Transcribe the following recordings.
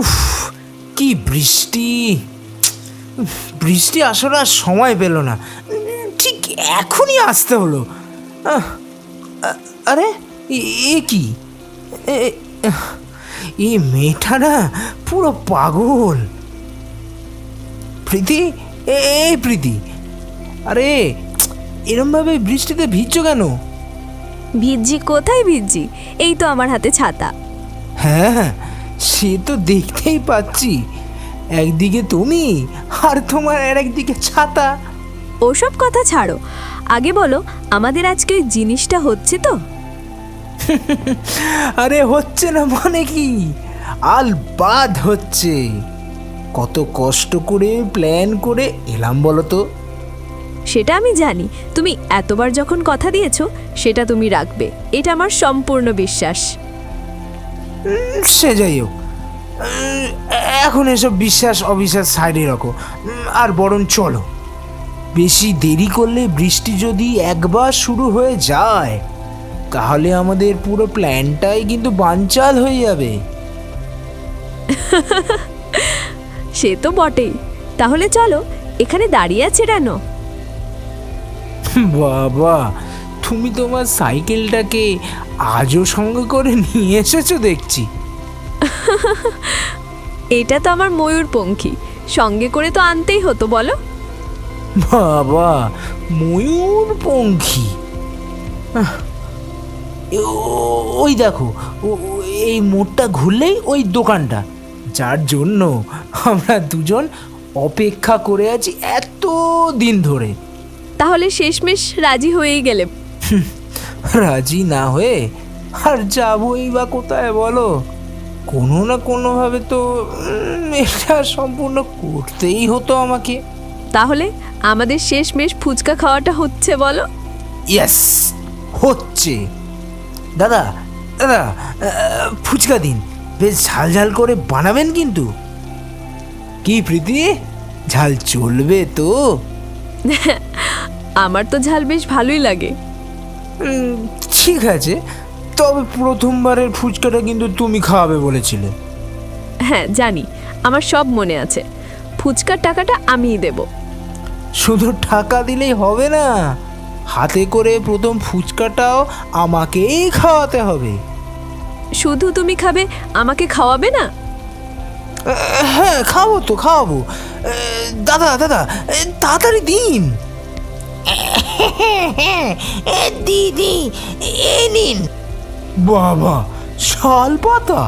উফ কি বৃষ্টি। বৃষ্টি আসার আর সময় পেল না। ঠিক এখনই আসতে হলো। আরে এ- কি? এ- এই মেয়েটা না পুরো পাগল। প্রীতি এ- এই প্রীতি। আরে এরমভাবে বৃষ্টিতে ভিজছো কেন? ভিজ্জি কোথায় ভিজ্জি এই তো আমার হাতে ছাতা। হ্যাঁ হ্যাঁ। সে তো দেখতেই পাচ্ছি। একদিকে তুমি আর তোমার আর একদিকে ছাতা। ওসব কথা ছাড়ো। আগে বলো আমাদের আজকে ওই জিনিসটা হচ্ছে তো? আরে হচ্ছে না মানে কি? আল বাদ হচ্ছে। কত কষ্ট করে প্ল্যান করে এলাম বলো তো। সেটা আমি জানি। তুমি এতবার যখন কথা দিয়েছ সেটা তুমি রাখবে। এটা আমার সম্পূর্ণ বিশ্বাস। সে যাই হোক। এখন এসব বিশ্বাস অবিশ্বাস সাইডে রাখো। আর বরং চলো। বেশি দেরি করলে বৃষ্টি যদি একবার শুরু হয়ে যায় তাহলে আমাদের পুরো প্ল্যানটাই কিন্তু বানচাল হয়ে যাবে। সে তো বটেই। তাহলে চলো এখানে দাঁড়িয়ে আছে কেন বাবা তুমি তোমার সাইকেলটাকে আজও সঙ্গে করে নিয়ে এসেছ দেখছি। এটা তো আমার ময়ূর ময়ূরপঙ্খী সঙ্গে করে তো আনতেই হতো বলো। বাবা ময়ূর পঙ্খী ওই দেখো এই মোড়টা ঘুরলেই ওই দোকানটা। যার জন্য আমরা দুজন অপেক্ষা করে আছি এত দিন ধরে। তাহলে শেষমেশ রাজি হয়েই গেলে। রাজি না হয়ে আর যাবই বা কোথায় বলো? কোনো না কোনোভাবে তো এটা সম্পূর্ণ করতেই হতো আমাকে। তাহলে আমাদের শেষ শেষমেশ ফুচকা খাওয়াটা হচ্ছে বলো? ইয়েস হচ্ছে। দাদা দাদা ফুচকা দিন। বেশ ঝাল ঝাল করে বানাবেন কিন্তু। কি প্রীতি? ঝাল চলবে তো? আমার তো ঝাল বেশ ভালোই লাগে। ঠিক আছে। তবে প্রথমবারের ফুচকাটা কিন্তু তুমি খাওয়াবে বলেছিলে। হ্যাঁ জানি। আমার সব মনে আছে। ফুচকার টাকাটা আমিই দেব। শুধু টাকা দিলেই হবে না। হাতে করে প্রথম ফুচকাটাও আমাকেই খাওয়াতে হবে। শুধু তুমি খাবে আমাকে খাওয়াবে না? হ্যাঁ খাব তো খাওয়াবো। দাদা দাদা তাড়াতাড়ি দিন। দিদি এ নিন। বাবা শাল পাতা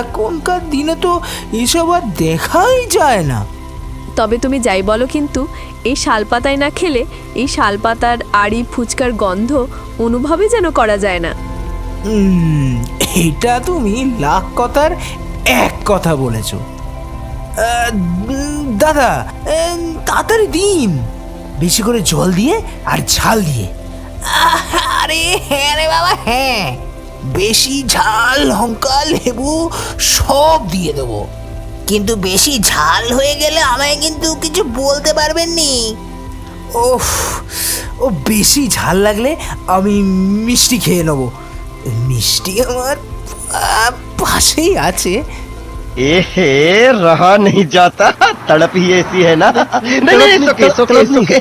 এখনকার দিনে তো এসব আর দেখাই যায় না। তবে তুমি যাই বলো কিন্তু এই শালপাতায় না খেলে এই শালপাতার আড়ি ফুচকার গন্ধ অনুভবই যেন করা যায় না। এটা তুমি লাখ কথার এক কথা বলেছ। দাদা তাড়াতাড়ি দিন। বেশি করে জল দিয়ে আর ঝাল দিয়ে। আরে হ্যাঁ রে বাবা হ্যাঁ। বেশি ঝাল লঙ্কা লেবু সব দিয়ে দেবো। কিন্তু বেশি ঝাল হয়ে গেলে আমায় কিন্তু কিছু বলতে পারবেন নি। ওফ ও বেশি ঝাল লাগলে আমি মিষ্টি খেয়ে নেব। মিষ্টি আমার পাশেই আছে। एहे रहा नहीं जाता तड़प ही ऐसी है ना नहीं नहीं सुके सुके सुके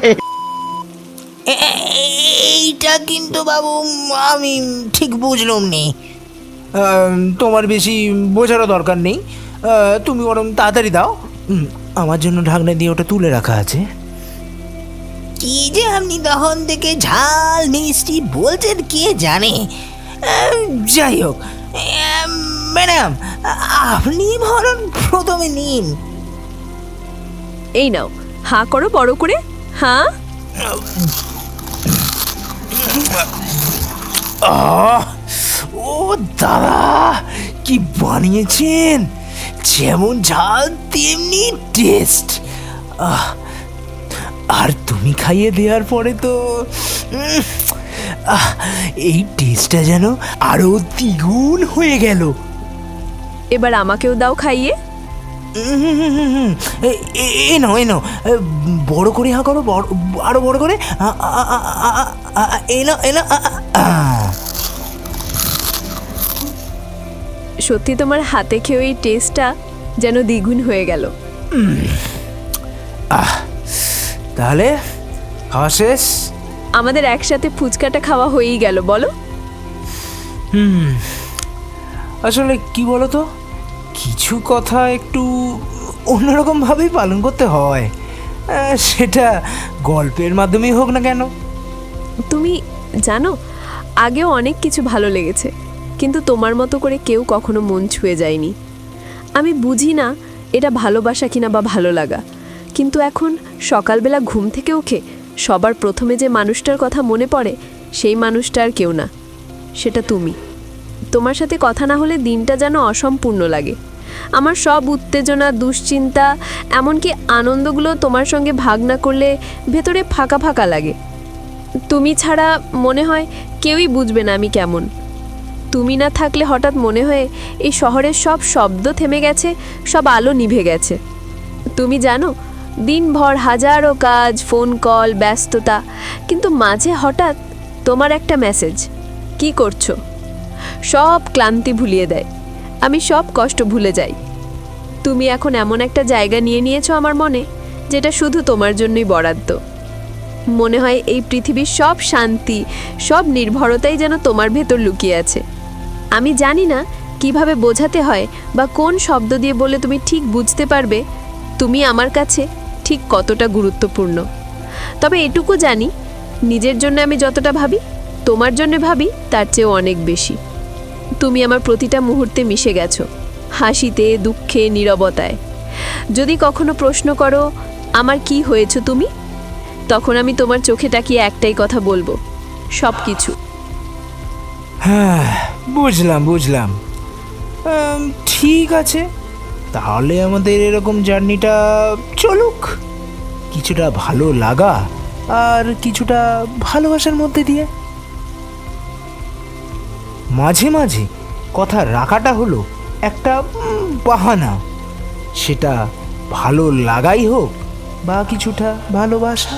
এ- এ- এইটা কিন্তু বাবু আমি ঠিক বুঝলাম নি তোমার বেশি বোঝারও দরকার নেই আহ, তুমি বরং তাড়াতাড়ি দাও হুম, আমার জন্য ঢাকনা দিয়ে ওটা তুলে রাখা আছে কি যে আপনি তখন থেকে ঝাল মিষ্টি বলছেন কে জানে আহ, যাই হোক আহ, ম্যাডাম আপনি বরং প্রথমে নিন। এই নাও হাঁ করো বড় করে হ্যাঁ ও দাদা কি বানিয়েছেন? যেমন ঝাল তেমনি টেস্ট আর তুমি খাইয়ে দেওয়ার পরে তো এই টেস্টটা যেন আরও দ্বিগুণ হয়ে গেল। এবার আমাকেও দাও খাইয়ে। এ- নাও এ নাও। বড় করে হা করো বড় আরও বড় করে। এ নাও। সত্যি তোমার হাতে খেয়ে এই টেস্টটা যেন দ্বিগুণ হয়ে গেল। তাহলে খাওয়া শেষ? আমাদের একসাথে ফুচকাটা খাওয়া হয়েই গেল বলো। আসলে কি বলো তো কিছু কথা একটু অন্যরকমভাবেই পালন করতে হয়। সেটা গল্পের মাধ্যমেই হোক না কেন। তুমি জানো, আগেও অনেক কিছু ভালো লেগেছে, কিন্তু তোমার মতো করে কেউ কখনো মন ছুঁয়ে যায়নি। আমি বুঝি না এটা ভালোবাসা কিনা বা ভালো লাগা, কিন্তু এখন সকালবেলা ঘুম থেকে উঠে সবার প্রথমে যে মানুষটার কথা মনে পড়ে, সেই মানুষটা আর কেউ না, সেটা তুমি। তোমার সাথে কথা না হলে দিনটা যেন অসম্পূর্ণ লাগে। আমার সব উত্তেজনা, দুশ্চিন্তা, এমনকি আনন্দগুলো তোমার সঙ্গে ভাগ না করলে ভেতরে ফাঁকা ফাঁকা লাগে। তুমি ছাড়া মনে হয় কেউই বুঝবে না আমি কেমন। তুমি না থাকলে হঠাৎ মনে হয় এই শহরের সব শব্দ থেমে গেছে, সব আলো নিভে গেছে। তুমি জানো, দিনভর হাজারো কাজ ফোন কল ব্যস্ততা, কিন্তু মাঝে হঠাৎ তোমার একটা মেসেজ কি করছ? সব ক্লান্তি ভুলিয়ে দেয়। আমি সব কষ্ট ভুলে যাই। তুমি এখন এমন একটা জায়গা নিয়ে নিয়েছো আমার মনে, যেটা শুধু তোমার জন্যই বরাদ্দ। মনে হয় এই পৃথিবীর সব শান্তি, সব নির্ভরতাই যেন তোমার ভেতর লুকিয়ে আছে। আমি জানি না কীভাবে বোঝাতে হয় বা কোন শব্দ দিয়ে বলে তুমি ঠিক বুঝতে পারবে, তুমি আমার কাছে ঠিক কতটা গুরুত্বপূর্ণ। তবে এটুকু জানি, নিজের জন্য আমি যতটা ভাবি তোমার জন্য ভাবি, তার চেয়েও অনেক বেশি। তুমি আমার প্রতিটা মুহূর্তে মিশে গেছো, হাসিতে, দুঃখে, নীরবতায়। যদি কখনো প্রশ্ন করো, আমার কি হয়েছো তুমি? তখন আমি তোমার চোখে তাকিয়ে একটাই কথা বলব সব কিছু হ্যাঁ বুঝলাম বুঝলাম। ঠিক আছে। তাহলে আমাদের এরকম জার্নিটা চলুক। কিছুটা ভালো লাগা আর কিছুটা ভালোবাসার মধ্যে দিয়ে। মাঝে মাঝে কথা রাখাটা হলো একটা বাহানা। সেটা ভালো লাগাই হোক বা কিছুটা ভালোবাসা।